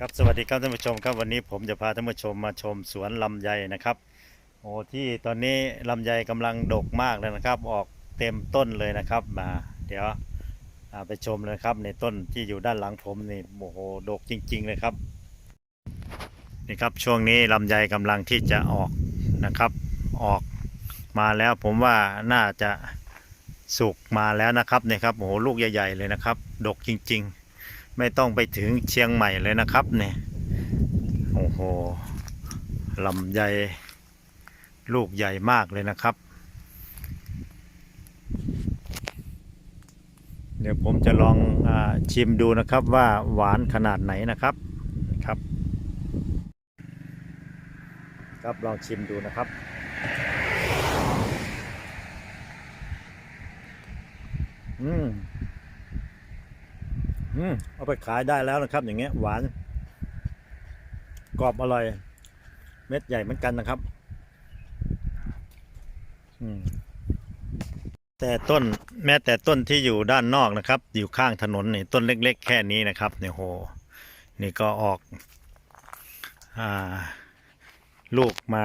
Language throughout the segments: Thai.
ครับสวัสดีครับท่านผู้ชมครับวันนี้ผมจะพาท่านผู้ชมมาชมสวนลำไยนะครับโอ้ที่ตอนนี้ลำไยกำลังดกมากเลยนะครับ ออกเต็มต้นเลยนะครับมาเดี๋ยวไปชมเลยครับ ในต้นที่อยู่ด้านหลังผมนี่โอ้โหดกจริง ๆ เลยครับนี่ครับช่วงนี้ลำไยกำลังที่จะออกนะครับ ออกมาแล้วผมว่าน่าจะสุกมาแล้วนะครับเนี่ยครับโอ้โหลูกใหญ่ ๆ เลยนะครับ ดกจริง ๆ ไม่ต้องไปถึงเชียงใหม่เลยนะครับเนี่ยโอ้โหลำไยลูกใหญ่มากเลยนะครับ เดี๋ยวผมจะลองอชิมดูนะครับว่าหวานขนาดไหนนะครับครับ ครับลองชิมดูนะครับอืม อืมเอาไปขายได้แล้วนะครับ อย่างเงี้ย หวาน กรอบอร่อย เม็ดใหญ่เหมือนกันนะครับ อืมแต่ต้นแม้แต่ต้นที่อยู่ด้านนอกนะครับ อยู่ข้างถนนนี่ต้นเล็ก ๆ แค่นี้นะครับเนี่ยโห นี่ก็ออกอ่าลูกมา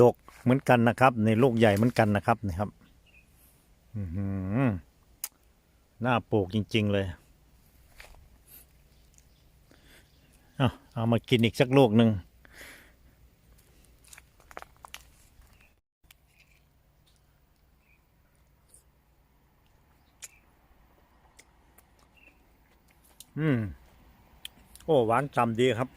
ดกเหมือนกันนะครับในลูกใหญ่เหมือนกันนะครับนี่ครับ อือหือน่าปลูกจริง ๆ เลย เอาเอามากินอีกสักลูกหนึ่งอืม โอ้ หวานฉ่ำดีครับ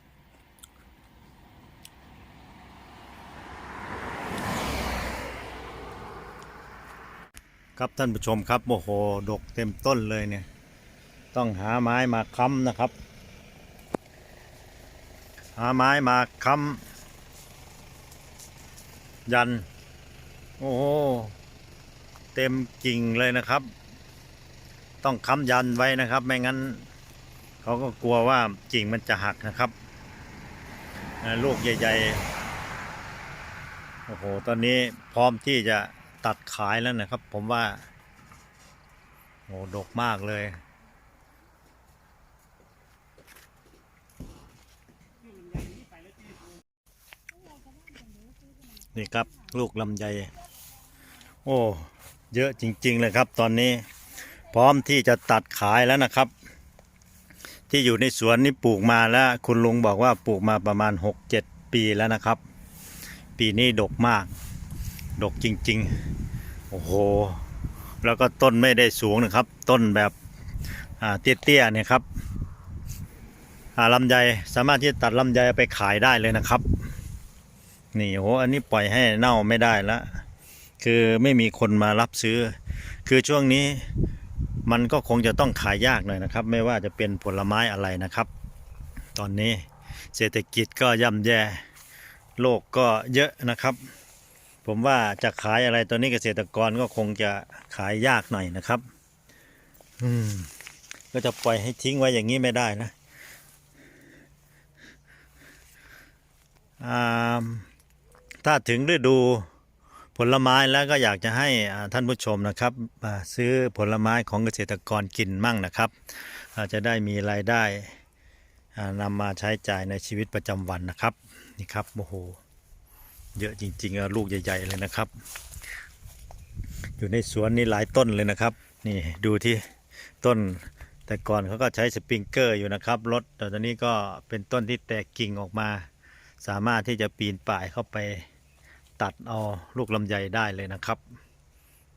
ครับท่านผู้ชมครับ โอ้โห ดกเต็มต้นเลยเนี่ย ต้องหาไม้มาค้ำนะครับ หาไม้มาค้ำยัน โอ้โห เต็มกิ่งเลยนะครับ ต้องค้ำยันไว้นะครับ ไม่งั้น เขาก็กลัวว่ากิ่งมันจะหักนะครับ ลูกใหญ่ๆ โอ้โห ตอนนี้พร้อมที่จะตัดขายแล้วนะครับ ผมว่า โอ้ดกมากเลย นี่ครับลูกลำไยโอ้เยอะจริง ๆ เลยครับ ตอนนี้พร้อมที่จะตัดขายแล้วนะครับ ที่อยู่ในสวนนี่ปลูกมาแล้ว คุณลุงบอกว่าปลูกมาประมาณ 6-7 ปีแล้วนะครับ ปีนี้ดกมาก ดกจริง ๆ โอ้โห แล้วก็ต้นไม่ได้สูงนะครับ ต้นแบบเตี้ยๆเนี่ยครับลำไยสามารถที่จะตัดลำไยไปขายได้เลยนะครับ นี่โหอันนี้ปล่อยให้เน่าไม่ได้ล้วคือไม่มีคนมารับซื้อ คือช่วงนี้มันก็คงจะต้องขายยากหน่อยนะครับ ไม่ว่าจะเป็นผลไม้อะไรนะครับ ตอนนี้เศรษฐกิจก็ย่ำแย่โลกก็เยอะนะครับ ผมว่าจะขายอะไรตอนนี้เกษตรกรก็คงจะขายยากหน่อยนะครับ อืม ก็จะปล่อยให้ทิ้งไว้อย่างนี้ไม่ได้นะ อ่า ถ้าถึงฤดูผลไม้แล้วก็อยากจะให้ท่านผู้ชมนะครับซื้อผลไม้ของเกษตรกรกินมั่งนะครับจะได้มีรายได้นำมาใช้จ่ายในชีวิตประจำวันนะครับนี่ครับโอ้โหเยอะจริงๆลูกใหญ่ๆเลยนะครับ อยู่ในสวนนี่หลายต้นเลยนะครับนี่ดูที่ต้นแต่ก่อนเขาก็ใช้สปริงเกอร์อยู่นะครับรถแต่ตอนนี้ก็เป็นต้นที่แตกกิ่งออกมา สามารถที่จะปีนป่ายเข้าไปตัดเอาลูกลำไยได้เลยนะครับ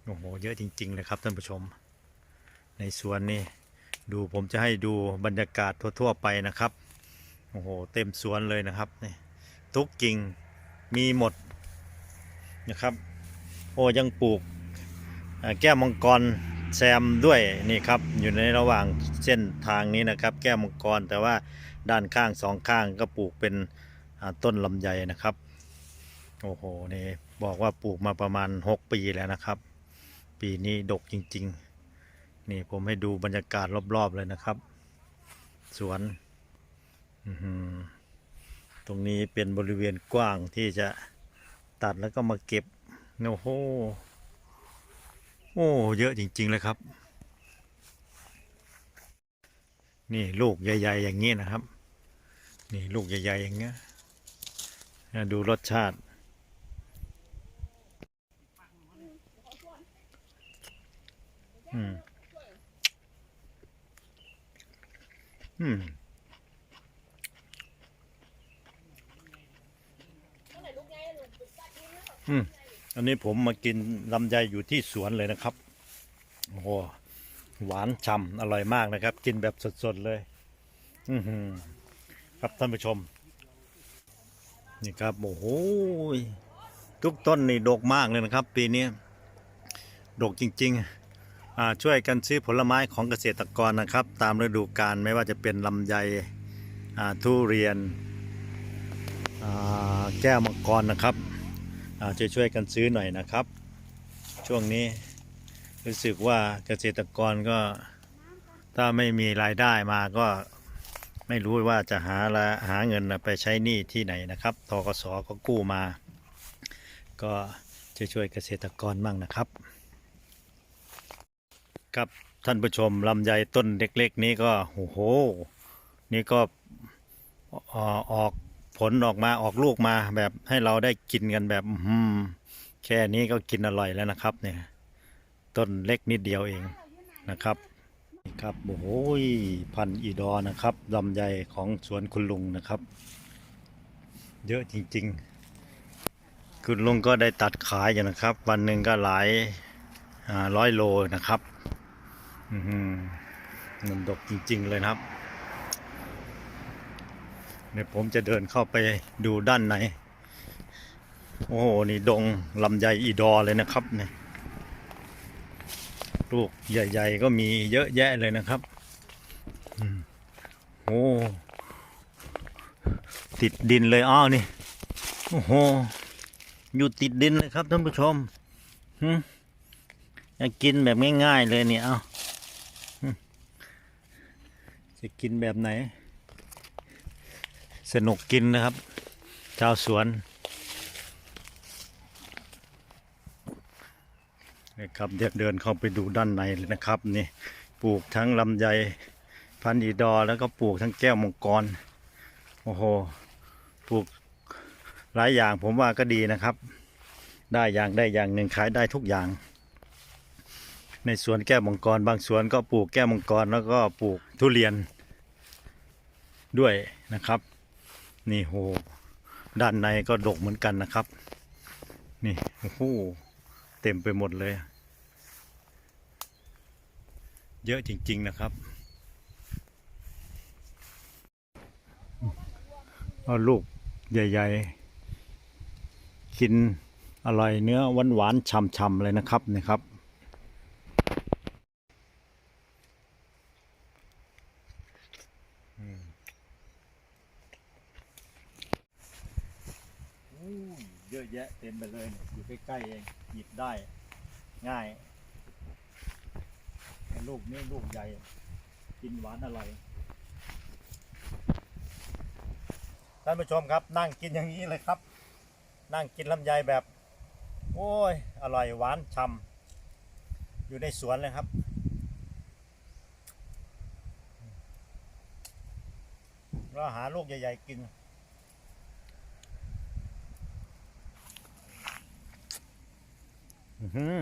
โอ้โหเยอะจริง ๆ เลยครับท่านผู้ชม ในสวนนี่ดูผมจะให้ดูบรรยากาศทั่ว ๆ ไปนะครับโอ้โหเต็มสวนเลยนะครับนี่ทุกกิ่งมีหมดนะครับ โอ้ยังปลูกแก้วมังกรแซมด้วยนี่ครับอยู่ในระหว่างเส้นทางนี้นะครับ แก้วมังกรแต่ว่าด้านข้างสองข้างก็ปลูกเป็น ต้นลำไยนะครับ โอ้โหนี่บอกว่าปลูกมาประมาณ 6 ปีแล้วนะครับ ปีนี้ดกจริง ๆ นี่ผมให้ดูบรรยากาศรอบๆเลยนะครับ สวนตรงนี้เป็นบริเวณกว้างที่จะตัดแล้วก็มาเก็บโอ้โหโอ้เยอะจริง ๆ เลยครับ นี่ลูกใหญ่ ๆ อย่างนี้นะครับ นี่ลูกใหญ่ ๆ อย่างเงี้ย ดูรสชาติ อืม อืมอืมอันนี้ผมมากินลำไยอยู่ที่สวนเลยนะครับ โอ้โหหวานฉ่ำอร่อยมากนะครับ กินแบบสดๆเลย อือหือครับท่านผู้ชม นี่ครับโอ้โหทุกต้นนี่ดกมากเลยนะครับ ปีนี้ดกจริงๆช่วยกันซื้อผลไม้ของเกษตรกรนะครับ ตามฤดูกาลไม่ว่าจะเป็นลำไยทุเรียนแก้วมังกรนะครับอ่าช่วยช่วยกันซื้อหน่อยนะครับ ช่วงนี้รู้สึกว่าเกษตรกรก็ถ้าไม่มีรายได้มาก็ ไม่รู้ว่าจะหาละหาเงินไปใช้หนี้ที่ไหนนะครับทกสก็กู้มา ก็จะช่วยเกษตรกรบ้างนะครับ ครับท่านผู้ชมลำไยต้นเล็กๆ นี้ก็โอ้โห นี่ก็ออกผลออกมาออกลูกมาแบบให้เราได้กินกันแบบอื้อหือแค่นี้ก็กินอร่อยแล้วนะครับเนี่ยต้นเล็กนิดเดียวเองนะครับ ครับโอ้โหพันอีดอนะครับลำไยของสวนคุณลุงนะครับ เยอะจริงๆ คุณลุงก็ได้ตัดขายอยู่นะครับ วันหนึ่งก็หลายร้อยโลนะครับอือหือมันดกจริง ๆ เลยครับเดี๋ยวผมจะเดินเข้าไปดูด้านใน โอ้โห นี่ดงลำไยอีดอเลยนะครับเนี่ย ลูกใหญ่ ๆ ก็มีเยอะแยะเลยนะครับอืมโอ้ติดดินเลยอ้าวนี่โอ้โหอยู่ติดดินเลยครับท่านผู้ชมหึอยากกินแบบง่ายๆเลยเนี่ยเอาจะกินแบบไหน สนุกกินนะครับ ชาวสวน นะครับเดี๋ยวเดินเข้าไปดูด้านในเลยนะครับนี่ปลูกทั้งลำไยพันธุ์อีดอแล้วก็ปลูกทั้งแก้วมังกรโอ้โหปลูกหลายอย่างผมว่าก็ดีนะครับ ได้อย่างได้อย่างหนึ่งขายได้ทุกอย่าง ในสวนแก้วมังกร บางสวนก็ปลูกแก้วมังกรแล้วก็ปลูกทุเรียนด้วยนะครับ นี่โหด้านในก็ดกเหมือนกันนะครับ นี่โอ้โหเต็มไปหมดเลย เยอะจริง ๆ นะครับเอาลูกใหญ่ ๆ กินอร่อยเนื้อหวานๆฉ่ำๆเลยนะครับนี่ครับเยอะแยะเต็มไปเลยอยู่ใกล้ๆเองหยิบได้ง่าย ลูกนี้ลูกใหญ่ กินหวานอร่อยท่านผู้ชมครับ นั่งกินอย่างนี้เลยครับ นั่งกินลำไยแบบ โอ้ย อร่อยหวานฉ่ำอยู่ในสวนเลยครับเราหาลูกใหญ่ๆกินอือหือ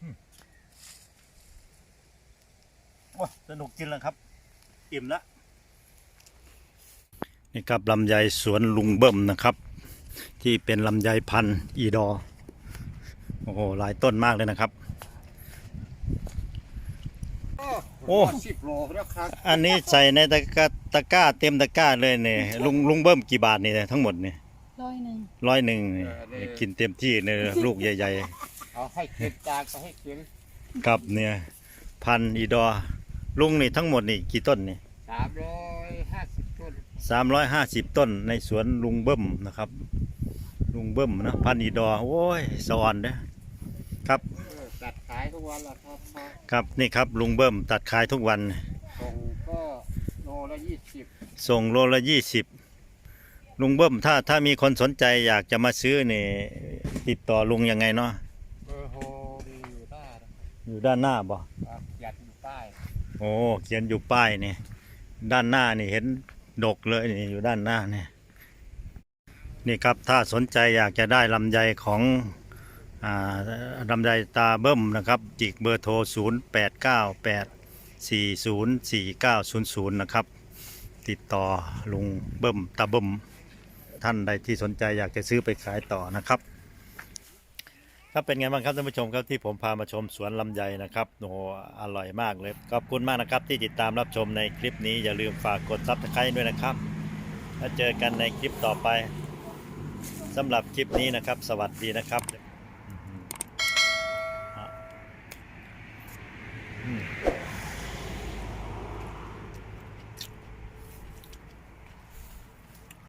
อืมโอ้ย สนุกกินแล้วครับ อิ่มแล้วนี่ครับลำไยสวนลุงเบิ่มนะครับ ที่เป็นลำไยพันธุ์อีดอ โอ้โหหลายต้นมากเลยนะครับ โอ้ สิบโลแล้วครับอันนี้ใส่ในตะกร้าตะกร้าเต็มตะกร้าเลยเนี่ยลุงลุงเบิ้มกี่บาทนี่เนี่ยทั้งหมดเนี่ยร้อยหนึ่งร้อยหนึ่งนี่กินเต็มที่เนี่ยลูกใหญ่ เอาให้เก็บจานก็ให้เก็บๆกับเนี่ยพันอีดอ ลุงนี่ทั้งหมดนี่กี่ต้นนี่สามร้อยห้าสิบต้นสามร้อยห้าสิบต้นในสวนลุงเบิ้มนะครับ ลุงเบิ้มนะพันอีดอโอ้ยสวรรค์นะครับ เออตัดขายทุกวันละครับพอครับนี่ครับลุงเบิ้มตัดขายทุกวัน ส่งก็โลละยี่สิบส่งโลละยี่สิบลุงเบิ้มถ้าถ้ามีคนสนใจอยากจะมาซื้อนี่ติดต่อลุงยังไงเนาะเบอร์โทรมีอยู่หน้านะครับอยู่ด้านหน้าบ่ครับยัดอยู่ใต้ โอ้เขียนอยู่ป้ายนี่ด้านหน้านี่เห็นดกเลยนี่อยู่ด้านหน้านี่นี่ครับถ้าสนใจอยากจะได้ลำไยของอลำไยตาเบิ้มนะครับจิกเบอร์โทร 0 8 9 8 4 0 4 9 0 0 นะครับ ติดต่อลุงเบิ้มตาเบิ้มท่านใดที่สนใจอยากจะซื้อไปขายต่อนะครับ ครับเป็นไงบ้างครับท่านผู้ชมครับที่ผมพามาชมสวนลำไยนะครับโอ้โหอร่อยมากเลยขอบคุณมากนะครับ ที่ติดตามรับชมในคลิปนี้อย่าลืมฝากกดซับสไครต์ด้วยนะครับ แล้วเจอกันในคลิปต่อไปสำหรับคลิปนี้นะครับ สวัสดีนะครับ